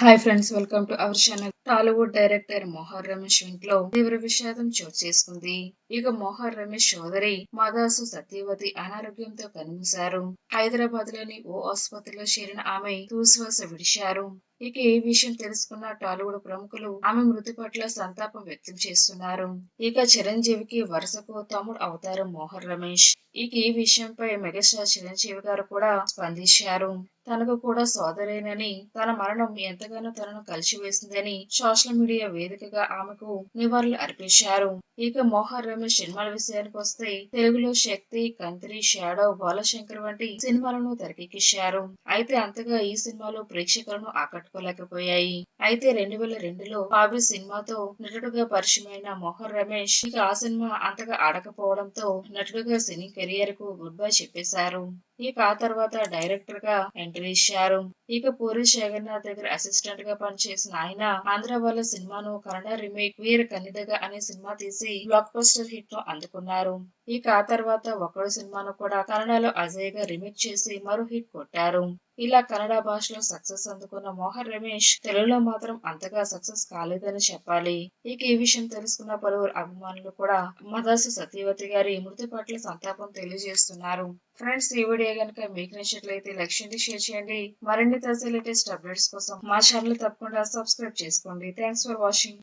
Hi friends welcome to our channel Tollywood director Meher Ramesh ఇంట్లో తీవ్ర విషాదం చోటు చేసుకుంది. ఇక మోహర్ రమేష్ సోదరి మాదాసు సత్యవతి అనారోగ్యంతో కన్నుమూశారు హైదరాబాద్లోని ఓ ఆసుపత్రిలో చేరిన ఆమె తూశ్వాస విడిచారు. ఇక ఈ విషయం తెలుసుకున్న టాలీవుడ్ ప్రముఖులు ఆమె మృతి పట్ల సంతాపం వ్యక్తం చేస్తున్నారు. ఇక చిరంజీవికి వరుసకు తమ్ముడు అవుతారు మోహన్ రమేష్. ఇక ఈ విషయంపై మెగాస్టార్ చిరంజీవి గారు కూడా స్పందించారు. తనకు కూడా సోదరేనని తన మరణం ఎంతగానో తనను కలిసివేసిందని సోషల్ మీడియా వేదికగా ఆమెకు నివాళులు అర్పించారు. ఇక మోహన్ రమేష్ సినిమాల విషయానికి వస్తే తెలుగులో శక్తి కంత్రి షాడో బాలశంకర్ వంటి సినిమాలను తెరకెక్కించారు. అయితే అంతగా ఈ సినిమాలు ప్రేక్షకులను ఆకట్టుకోలేకపోయాయి. అయితే రెండు వేల రెండులో బాబీ సినిమాతో నటుడుగా పరిచయమైన మోహన్ రమేష్ ఇక ఆ సినిమా అంతగా ఆడకపోవడంతో నటుడుగా సినీ కెరియర్కు గుడ్ బై చెప్పేశారు. ఇక ఆ తర్వాత డైరెక్టర్గా ఎంట్రీ ఇచ్చారు. ఇక పూరి జగన్నాథ్ దగ్గర అసిస్టెంట్గా పనిచేసిన ఆయన ఆంధ్ర వాళ్ళ సినిమాను కన్నడ రీమేక్ వీర కన్నిదగా అనే సినిమా తీసి బ్లాక్ బస్టర్ హిట్ను అందుకున్నారు. ఇక ఆ తర్వాత ఒకడు సినిమాను కూడా కన్నడలో అజయ్గా రిమేక్ చేసి మరో హిట్ కొట్టారు. ఇలా కన్నడ భాషలో సక్సెస్ అందుకున్న మోహన్ రమేష్ తెలుగులో మాత్రం అంతగా సక్సెస్ కాలేదని చెప్పాలి. ఇక ఈ విషయం తెలుసుకున్న పలువురు అభిమానులు కూడా మదాసు సత్యవతి గారి మృతి పట్ల సంతాపం తెలియజేస్తున్నారు. ఫ్రెండ్స్ ఈ వీడియో కనుక మీకు నచ్చినట్లయితే లైక్ చేయండి షేర్ చేయండి. మరిన్ని తాజా లేటెస్ట్ అప్డేట్స్ కోసం మా ఛానల్ తప్పకుండా సబ్స్క్రైబ్ చేసుకోండి. Thanks for watching.